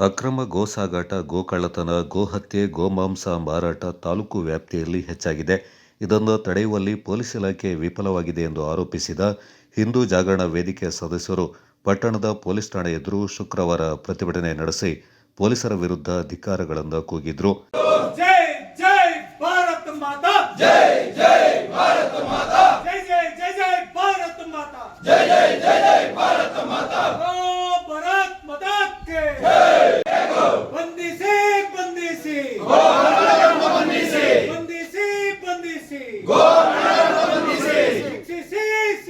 ಅಕ್ರಮ ಗೋಸಾಗಾಟ ಸಾಗಾಟ ಗೋಹತ್ಯೆ ಗೋಮಾಂಸ ಮಾರಾಟ ತಾಲೂಕು ವ್ಯಾಪ್ತಿಯಲ್ಲಿ ಹೆಚ್ಚಾಗಿದೆ. ಇದನ್ನು ತಡೆಯುವಲ್ಲಿ ಪೊಲೀಸ್ ಇಲಾಖೆ ವಿಫಲವಾಗಿದೆ ಎಂದು ಆರೋಪಿಸಿದ ಹಿಂದೂ ಜಾಗರಣ ವೇದಿಕೆ ಸದಸ್ಯರು ಪಟ್ಟಣದ ಪೊಲೀಸ್ ಠಾಣೆ ಎದುರು ಶುಕ್ರವಾರ ಪ್ರತಿಭಟನೆ ನಡೆಸಿ ಪೊಲೀಸರ ವಿರುದ್ಧ ಅಧಿಕಾರಗಳನ್ನು ಕೂಗಿದ್ರು. ಜೈ!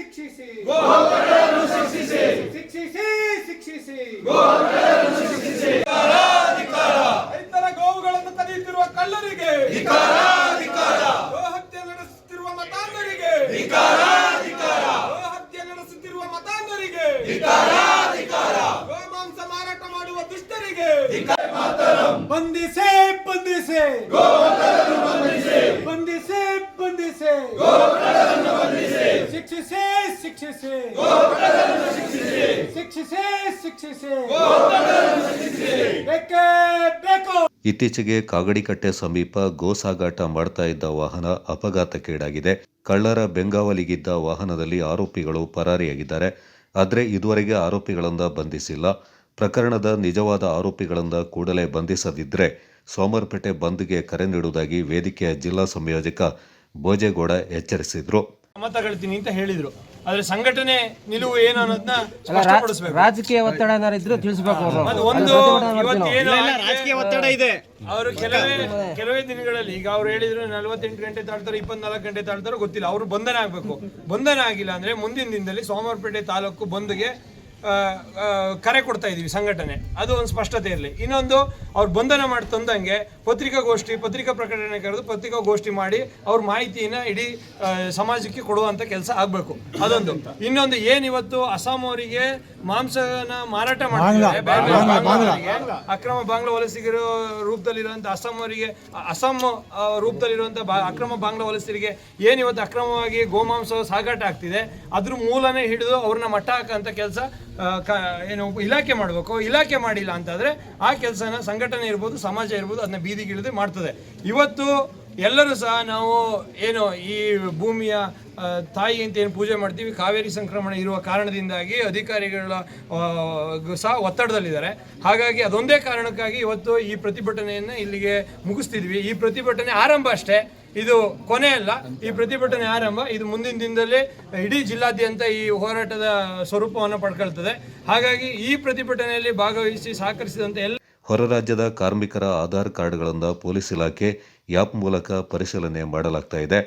ಶಿಕ್ಷಿಸಿ. ಶಿಕ್ಷಿಸಿ. ಶಿಕ್ಷಿಸಿ ಶಿಕ್ಷಿಸಿ. ಶಿಕ್ಷಿಸಿ. ರೈತರ ಗೋವುಗಳನ್ನು ತಡೆಯುತ್ತಿರುವ ಕಳ್ಳರಿಗೆ. ಅಧಿಕಾರ ನಡೆಸುತ್ತಿರುವ ಮತಾಂಧರಿಗೆ. ಅಧಿಕಾರ ನಡೆಸುತ್ತಿರುವ ಮತಾಂಧರಿಗೆ. ಗೋಮಾಂಸ ಮಾರಾಟ ಮಾಡುವ ದುಷ್ಟರಿಗೆ. ಬಂಧಿಸಿ ಬಂಧಿಸಿ. ಗೋಹತ್ಯೆಯನ್ನು ಶಿಕ್ಷಿಸೆ, ಶಿಕ್ಷಿಸಿ. ಶಿಕ್ಷಿಸಿ ಶಿಕ್ಷಿಸಿ. ಬೇಕೇ ಇತ್ತೀಚೆಗೆ ಕಾಗಡಿಕಟ್ಟೆ ಸಮೀಪ ಗೋ ಸಾಗಾಟ ಮಾಡ್ತಾ ಇದ್ದ ವಾಹನ ಅಪಘಾತಕ್ಕೀಡಾಗಿದೆ. ಕಳ್ಳರ ಬೆಂಗಾವಲಿಗಿದ್ದ ವಾಹನದಲ್ಲಿ ಆರೋಪಿಗಳು ಪರಾರಿಯಾಗಿದ್ದಾರೆ. ಆದರೆ ಇದುವರೆಗೆ ಆರೋಪಿಗಳನ್ನ ಬಂಧಿಸಿಲ್ಲ. ಪ್ರಕರಣದ ನಿಜವಾದ ಆರೋಪಿಗಳನ್ನ ಕೂಡಲೇ ಬಂಧಿಸದಿದ್ದರೆ ಸೋಮರ್ಪೇಟೆ ಬಂದ್ಗೆ ಕರೆ ನೀಡುವುದಾಗಿ ವೇದಿಕೆಯ ಜಿಲ್ಲಾ ಸಂಯೋಜಕ ಭೋಜೇಗೌಡ ಎಚ್ಚರಿಸಿದ್ರು. ಮತ ಗಳಿತೀನಿ ಅಂತ ಹೇಳಿದ್ರು. ಆದ್ರೆ ಸಂಘಟನೆ ನಿಲುವು ಏನು ಅನ್ನೋದನ್ನ ಸ್ಪಷ್ಟಪಡಿಸಬೇಕು. ರಾಜಕೀಯ ಒತ್ತಡ ಏನಾರು ತಿಳಿಸಬೇಕು ಅದು ಒಂದು ಇವತ್ತು ಏನು ರಾಜಕೀಯ ಒತ್ತಡ ಇದೆ. ಅವರು ಕೆಲವೇ ಕೆಲವೇ ದಿನಗಳಲ್ಲಿ ಈಗ ಅವ್ರು ಹೇಳಿದ್ರು ನಲವತ್ತೆಂಟು ಗಂಟೆ ತಾಳ್ತಾರೆ ಇಪ್ಪತ್ನಾಲ್ಕು ಗಂಟೆ ತಾಳ್ತಾರೋ ಗೊತ್ತಿಲ್ಲ. ಅವರು ಬಂಧನ ಆಗ್ಬೇಕು. ಬಂಧನ ಆಗಿಲ್ಲ ಅಂದ್ರೆ ಮುಂದಿನ ದಿನದಲ್ಲಿ ಸೋಮವಾರಪೇಟೆ ತಾಲೂಕು ಬಂದ್ಗೆ ಕರೆ ಕೊಡ್ತಾ ಇದೀವಿ ಸಂಘಟನೆ. ಅದು ಒಂದು ಸ್ಪಷ್ಟತೆ ಇರಲಿ. ಇನ್ನೊಂದು ಅವ್ರು ಬಂಧನ ಮಾಡಿ ತಂದಂಗೆ ಪತ್ರಿಕಾಗೋಷ್ಠಿ ಪತ್ರಿಕಾ ಪ್ರಕಟಣೆ ಕರೆದು ಪತ್ರಿಕಾಗೋಷ್ಠಿ ಮಾಡಿ ಅವ್ರ ಮಾಹಿತಿನ ಇಡೀ ಸಮಾಜಕ್ಕೆ ಕೊಡುವಂಥ ಕೆಲಸ ಆಗಬೇಕು. ಅದೊಂದು. ಇನ್ನೊಂದು ಏನಿವತ್ತು ಇವತ್ತು ಅಸ್ಸಾಂ ಅವರಿಗೆ ಮಾಂಸನ ಮಾರಾಟ ಬಾಂಗ್ಲಾದವರಿಗೆ, ಅಕ್ರಮ ಬಾಂಗ್ಲಾ ವಲಸಿಗರ ರೂಪದಲ್ಲಿರುವಂಥ ಅಸ್ಸಾಂ ಅವರಿಗೆ ಅಸ್ಸಾಂ ರೂಪದಲ್ಲಿರುವಂಥ ಬಾ- ಅಕ್ರಮ ಬಾಂಗ್ಲಾ ವಲಸಿಗರಿಗೆ ಏನಿವತ್ತು ಇವತ್ತು ಅಕ್ರಮವಾಗಿ ಗೋಮಾಂಸ ಸಾಗಾಟ ಆಗ್ತಿದೆ ಅದ್ರ ಮೂಲನೇ ಹಿಡಿದು ಅವ್ರನ್ನ ಮಟ್ಟ ಹಾಕಂತ ಕೆಲಸ ಏನು, ಇಲಾಖೆ ಮಾಡಬೇಕು. ಇಲಾಖೆ ಮಾಡಿಲ್ಲ ಅಂತಂದ್ರೆ ಆ ಕೆಲಸನ ಸಂಘಟನೆ ಇರ್ಬೋದು, ಸಮಾಜ ಇರ್ಬೋದು ಅದನ್ನ ಬೀದಿಗಿಳಿದು ಮಾಡ್ತದೆ. ಇವತ್ತು ಎಲ್ಲರೂ ಸಹ ನಾವು ಏನು, ಈ ಭೂಮಿಯ ತಾಯಿ ಅಂತ ಏನು ಪೂಜೆ ಮಾಡ್ತೀವಿ, ಕಾವೇರಿ ಸಂಕ್ರಮಣ ಇರುವ ಕಾರಣದಿಂದಾಗಿ ಅಧಿಕಾರಿಗಳ ಸಹ ಒತ್ತಡದಲ್ಲಿದ್ದಾರೆ. ಹಾಗಾಗಿ ಅದೊಂದೇ ಕಾರಣಕ್ಕಾಗಿ ಇವತ್ತು ಈ ಪ್ರತಿಭಟನೆಯನ್ನು ಇಲ್ಲಿಗೆ ಮುಗಿಸ್ತಿದ್ವಿ. ಈ ಪ್ರತಿಭಟನೆ ಆರಂಭ ಅಷ್ಟೇ. ಇದು ಕೊನೆ ಅಲ್ಲ, ಈ ಪ್ರತಿಭಟನೆ ಆರಂಭ. ಇದು ಮುಂದಿನ ದಿನದಲ್ಲಿ ಇಡೀ ಜಿಲ್ಲಾದ್ಯಂತ ಈ ಹೋರಾಟದ ಸ್ವರೂಪವನ್ನು ಪಡ್ಕೊಳ್ತದೆ. ಹಾಗಾಗಿ ಈ ಪ್ರತಿಭಟನೆಯಲ್ಲಿ ಭಾಗವಹಿಸಿ ಸಹಕರಿಸಿದಂತೆ ಎಲ್ಲ ಹೊರ ರಾಜ್ಯದ ಕಾರ್ಮಿಕರ ಆಧಾರ್ ಕಾರ್ಡ್ಗಳಿಂದ ಪೊಲೀಸ್ ಇಲಾಖೆ ಆ್ಯಪ್ ಮೂಲಕ ಪರಿಶೀಲನೆ ಮಾಡಲಾಗ್ತಾ ಇದೆ.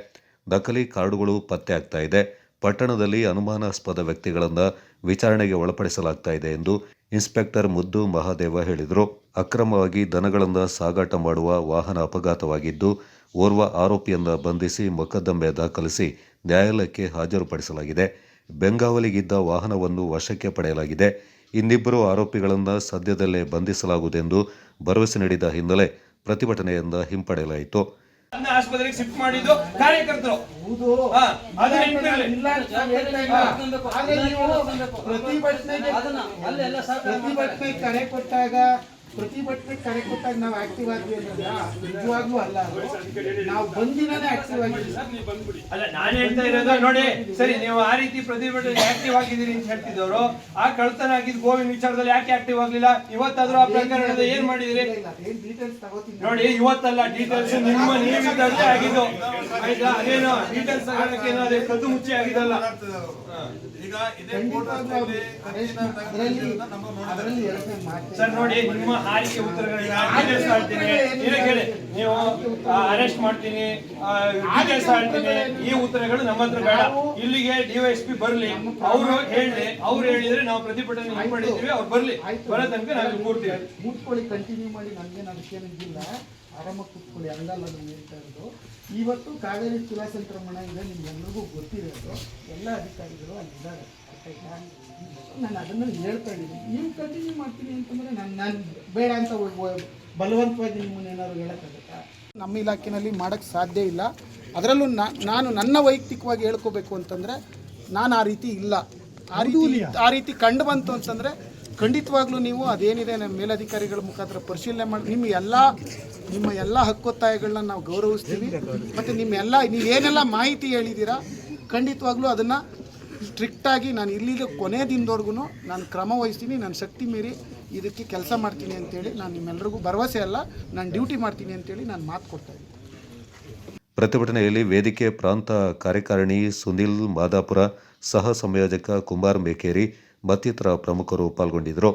ನಕಲಿ ಕಾರ್ಡುಗಳು ಪತ್ತೆ ಆಗ್ತಾ ಇದೆ. ಪಟ್ಟಣದಲ್ಲಿ ಅನುಮಾನಾಸ್ಪದ ವ್ಯಕ್ತಿಗಳನ್ನು ವಿಚಾರಣೆಗೆ ಒಳಪಡಿಸಲಾಗ್ತಾ ಇದೆ ಎಂದು ಇನ್ಸ್ಪೆಕ್ಟರ್ ಮುದ್ದು ಮಹಾದೇವ ಹೇಳಿದರು. ಅಕ್ರಮವಾಗಿ ದನಗಳಿಂದ ಸಾಗಾಟ ಮಾಡುವ ವಾಹನ ಅಪಘಾತವಾಗಿದ್ದು ಓರ್ವ ಆರೋಪಿಯನ್ನು ಬಂಧಿಸಿ ಮೊಕದ್ದಮೆ ದಾಖಲಿಸಿ ನ್ಯಾಯಾಲಯಕ್ಕೆ ಹಾಜರುಪಡಿಸಲಾಗಿದೆ. ಬೆಂಗಾವಲಿಗಿದ್ದ ವಾಹನವನ್ನು ವಶಕ್ಕೆ ಪಡೆಯಲಾಗಿದೆ. ಇನ್ನಿಬ್ಬರು ಆರೋಪಿಗಳನ್ನು ಸದ್ಯದಲ್ಲೇ ಬಂಧಿಸಲಾಗುವುದೆಂದು ಭರವಸೆ ನೀಡಿದ ಹಿನ್ನೆಲೆ ಪ್ರತಿಭಟನೆಯಿಂದ ಹಿಂಪಡೆಯಲಾಯಿತು. ಅನ್ನ ಆಸ್ಪತ್ರೆಗೆ ಶಿಫ್ಟ್ ಮಾಡಿದ್ದು ಕಾರ್ಯಕರ್ತರು. ಪ್ರತಿಭಟನೆಗೆ ಪ್ರತಿಭಟನೆ ಕರೆ ಕೊಟ್ಟಾಗ ಪ್ರತಿಭಟನೆ ಕರೆ ಕೊಟ್ಟಾಗ ನಾವು ಆಕ್ಟಿವ್ ಆದ್ವಿ ಅಂದ್ರೆ ನಿಜವಾಗ್ಲೂ ಅಲ್ಲ ನಾವು ಬಂದಿನೇ ಆಕ್ಟಿವ್ ಆಗಿದ್ದೀವಿ. ಅಲ್ಲ ನಾನು ಹೇಳ್ತಾ ಇರೋದು ನೋಡಿ ಸರಿ ನೀವು ಆ ರೀತಿ ಪ್ರತಿಭಟನೆ ಆಕ್ಟಿವ್ ಆಗಿದ್ದೀರಿ ಅಂತ ಹೇಳ್ತಿದ್ದವರು ಆ ಕಳ್ತನ ಆಗಿದ್ ಗೋವಿನ ವಿಚಾರದಲ್ಲಿ ಯಾಕೆ ಆಕ್ಟಿವ್ ಆಗ್ಲಿಲ್ಲ? ಇವತ್ತಾದ್ರೂ ಆ ಪ್ರಕರಣದ ಏನ್ ಮಾಡಿದಿರಿ? ನೋಡಿ ಇವತ್ತಲ್ಲ ಡೀಟೇಲ್ಸ್ ನಿಮ್ಮ ನಿಯಮಿತಂತೆ ಆಗಿದ್ದು. ಆಯ್ತಾ? ಅದೇನು ಡೀಟೇಲ್ಸ್ ತಗೊಳಕ್ಕೆ ಏನೋ ಅದೇ ಕದ್ದು ಮುಚ್ಚಿ ಆಗಿದಲ್ಲ ಅದರಲ್ಲಿ ಸರ್ ನೋಡಿ ನಿಮ್ಮ ಹಾರಿಕೆ ಉತ್ತರಗಳು ಡೀಟೇಲ್ಸ್ ಹೇಳ್ತೀನಿ ಇಲ್ಲ ಕೇಳಿ ನೀವು ಅರೆಸ್ಟ್ ಮಾಡ್ತೀನಿ. ಈ ಉತ್ತರಗಳು ನಮ್ಮ ಹತ್ರ ಬೇಡ. ಇಲ್ಲಿಗೆ ಡಿವೈಎಸ್ಪಿ ಬರ್ಲಿ. ಅವರು ಹೇಳಿ ಅವ್ರು ಹೇಳಿದ್ರೆ ನಾವು ಪ್ರತಿಭಟನೆ ಮಾಡಿದ್ದೀವಿ. ಅವ್ರು ಬರ್ಲಿ. ಬರೋ ತನಕ ನಾವು ಇಲ್ಲಿ ಕೂರ್ತೀವಿ ಕೂತ್ಕೊಳ್ಳಿ ಕಂಟಿನ್ಯೂ ಮಾಡಿ. ನಮ್ಗೇನು ನಾನು ಇದಿಲ್ಲ ಆರಾಮಾಗಿ ಕುತ್ಕೊಳ್ಳಿ. ಹಂಗಲ್ಲ ನಾನು ಹೇಳ್ತಾ ಇರೋದು. ಇವತ್ತು ಕಾವೇರಿ ತುಲಾ ಸಂಕ್ರಮಣ ಇದೆ. ನಿಮ್ಗೆಲ್ರಿಗೂ ಗೊತ್ತಿರೋದು. ಎಲ್ಲ ಅಧಿಕಾರಿಗಳು ಅಲ್ಲಿದ್ದಾರೆ. ಆಯ್ತಾ ನಾನು ಅದನ್ನು ಹೇಳ್ತಾ ಇದ್ದೀನಿ. ನೀವು ಕಂಟಿನ್ಯೂ ಮಾಡ್ತೀನಿ ಅಂತಂದರೆ ನಾನು ನಾನು ಬೇಡ ಅಂತ ಬಲವಂತವಾಗಿ ನಿಮ್ಮನ್ನೇನಾದ್ರು ಹೇಳೋಕ್ಕಾಗತ್ತಾ? ನಮ್ಮ ಇಲಾಖೆಯಲ್ಲಿ ಮಾಡೋಕ್ಕೆ ಸಾಧ್ಯ ಇಲ್ಲ. ಅದರಲ್ಲೂ ನಾನು ನನ್ನ ವೈಯಕ್ತಿಕವಾಗಿ ಹೇಳ್ಕೋಬೇಕು ಅಂತಂದರೆ ನಾನು ಆ ರೀತಿ ಇಲ್ಲ. ಆ ರೀತಿ ಆ ರೀತಿ ಕಂಡು ಬಂತು ಅಂತಂದರೆ ಖಂಡಿತವಾಗ್ಲೂ ನೀವು ಅದೇನಿದೆ ನಮ್ಮ ಮೇಲಧಿಕಾರಿಗಳ ಮುಖಾಂತರ ಪರಿಶೀಲನೆ ಮಾಡಿ ನಿಮ್ಮ ಎಲ್ಲ ನಿಮ್ಮ ಎಲ್ಲ ಹಕ್ಕೊತ್ತಾಯಗಳನ್ನ ನಾವು ಗೌರವಿಸ್ತೀವಿ. ಮತ್ತು ನಿಮ್ಮೆಲ್ಲ ನೀವು ನೀವೇನೆಲ್ಲ ಮಾಹಿತಿ ಹೇಳಿದ್ದೀರಾ ಖಂಡಿತವಾಗ್ಲೂ ಅದನ್ನು ಸ್ಟ್ರಿಕ್ಟಾಗಿ ನಾನು ಇಲ್ಲಿಗೆ ಕೊನೆ ದಿನದವರೆಗೂ ನಾನು ಕ್ರಮ ವಹಿಸ್ತೀನಿ ನಾನು ಶಕ್ತಿ ಮೀರಿ ಇದಕ್ಕೆ ಕೆಲಸ ಮಾಡ್ತೀನಿ ಅಂತೇಳಿ ನಾನು ನಿಮ್ಮೆಲ್ಲರಿಗೂ ಭರವಸೆ ಅಲ್ಲ, ನಾನು ಡ್ಯೂಟಿ ಮಾಡ್ತೀನಿ ಅಂತೇಳಿ ನಾನು ಮಾತು ಕೊಡ್ತಾ ಇದ್ದೀನಿ. ಪ್ರತಿಭಟನೆಯಲ್ಲಿ ವೇದಿಕೆ ಪ್ರಾಂತ ಕಾರ್ಯಕಾರಿಣಿ ಸುನಿಲ್ ಮಾದಾಪುರ, ಸಹ ಸಂಯೋಜಕ ಕುಮಾರ್ ಮೇಕೇರಿ, ಮತ್ತಿತರ ಪ್ರಮುಖರು ಪಾಲ್ಗೊಂಡಿದ್ದರು.